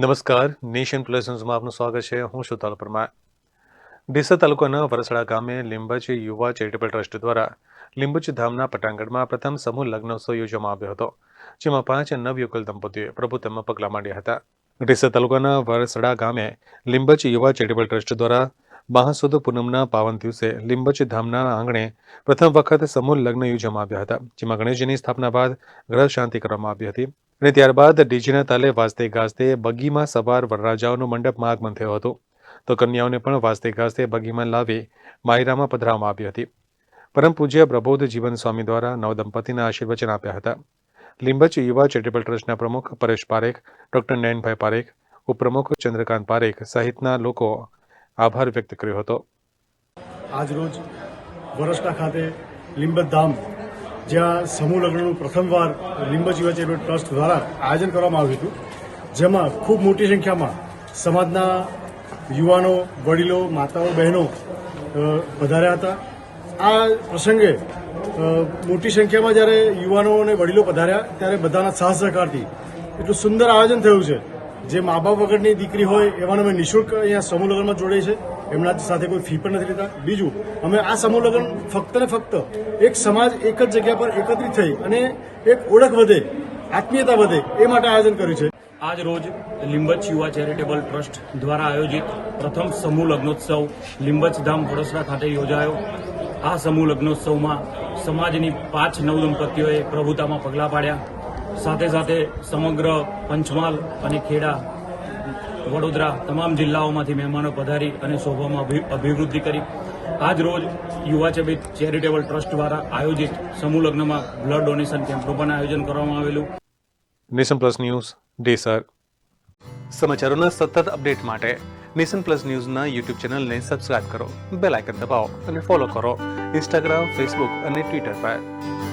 નમસ્કાર. Nation plus આપનું સ્વાગત છે. હું શુતાલ પરમાર ડીસા તાલુકાના વરસડા ગામે લીંબચ યુવા ચેરિટેબલ ટ્રસ્ટ દ્વારા લીંબચ ધામના પટાંગણમાં પ્રથમ સમૂહ લગ્નોત્સવ યોજવામાં આવ્યો હતો, જેમાં પાંચ નવયુગલ દંપતીઓએ પ્રભુત્વમાં પગલાં માંડ્યા હતા. ડીસા તાલુકાના વરસડા ગામે લીંબચ યુવા ચેરિટેબલ ટ્રસ્ટ દ્વારા મહાસુદ પૂનમના પાવન દિવસે લીંબચ ધામના આંગણે પ્રથમ વખત સમૂહ લગ્ન યોજવામાં આવ્યા હતા, જેમાં ગણેશજીની સ્થાપના બાદ ગ્રહ શાંતિ કરવામાં આવી હતી. અને ત્યારબાદ ડીજેના તાલે વાજતે ગાજતે બગીમાં સવાર વરરાજાઓનું મંડપમાં આગમન થયો હતો. તો કન્યાઓને પણ વાજતે ગાજતે બગીમાં લાવી માયરામાં પધરાવવામાં આવી હતી. પરમ પૂજ્ય પ્રબોધ જીવન સ્વામી દ્વારા નવદંપતિના આશીર્વચન આપ્યા હતા. લીંબચ યુવા ચેરિટેબલ ટ્રસ્ટના પ્રમુખ પરેશ પારેખ, ડોક્ટર નયનભાઈ પારેખ, ઉપપ્રમુખ ચંદ્રકાંત પારેખ સહિતના લોકો આભાર વ્યક્ત કર્યો હતો. આજરોજ વરસના ખાતે લીંબત ધામ જ્યાં સમૂહ લગ્નનું પ્રથમવાર લીંબચ યુવા ચેરિટેબલ ટ્રસ્ટ દ્વારા આયોજન કરવામાં આવ્યું હતું. જેમાં ખૂબ મોટી સંખ્યામાં સમાજના યુવાનો, વડીલો, માતાઓ, બહેનો પધાર્યા હતા. આ પ્રસંગે મોટી સંખ્યામાં જ્યારે યુવાનો અને વડીલો પધાર્યા, ત્યારે બધાના સાહસ સહકારથી એટલું સુંદર આયોજન થયું છે. જે મા બાપ વગરની દીકરી હોય, એવાને અમે નિઃશુલ્ક અહીંયા સમૂહ જોડે છે. એમના સાથે કોઈ ફી પણ નથી લેતા. બીજું, અમે આ સમૂહ લગ્ન ફક્ત ને ફક્ત એક સમાજ એક જ જગ્યા પર એકત્રિત થઈ અને એક ઓળખ વધે, આત્મીયતા વધે, એ માટે આયોજન કર્યું છે. આજ રોજ લીંબચ યુવા ચેરિટેબલ ટ્રસ્ટ દ્વારા આયોજિત પ્રથમ સમૂહ લગ્નોત્સવ લીંબચ ધામ વડોસરા ખાતે યોજાયો. આ સમૂહ લગ્નોત્સવમાં સમાજની પાંચ નવદંપતીઓએ પ્રભુતામાં પગલાં પાડ્યા. સાથે સાથે સમગ્ર પંચમહાલ અને ખેડા વડોદરા તમામ જિલ્લાઓમાંથી મહેમાનો પધારી અને શોભામાં અભિવૃદ્ધિ કરી. આજ રોજ યુવા ચેબિત ચેરિટેબલ ટ્રસ્ટ દ્વારા આયોજિત સમૂહ લગ્નમાં બ્લડ ડોનેશન કેમ્પનું પણ આયોજન કરવામાં આવેલું. નેશન પ્લસ ન્યૂઝ ડેસર સમાચારોના સતત અપડેટ માટે નેશન પ્લસ ન્યૂઝના યુટ્યુબ ચેનલને સબસ્ક્રાઇબ કરો બેલ આઇકન દબાવો અને ફોલો કરો ઇન્સ્ટાગ્રામ ફેસબુક અને ટ્વિટર પર.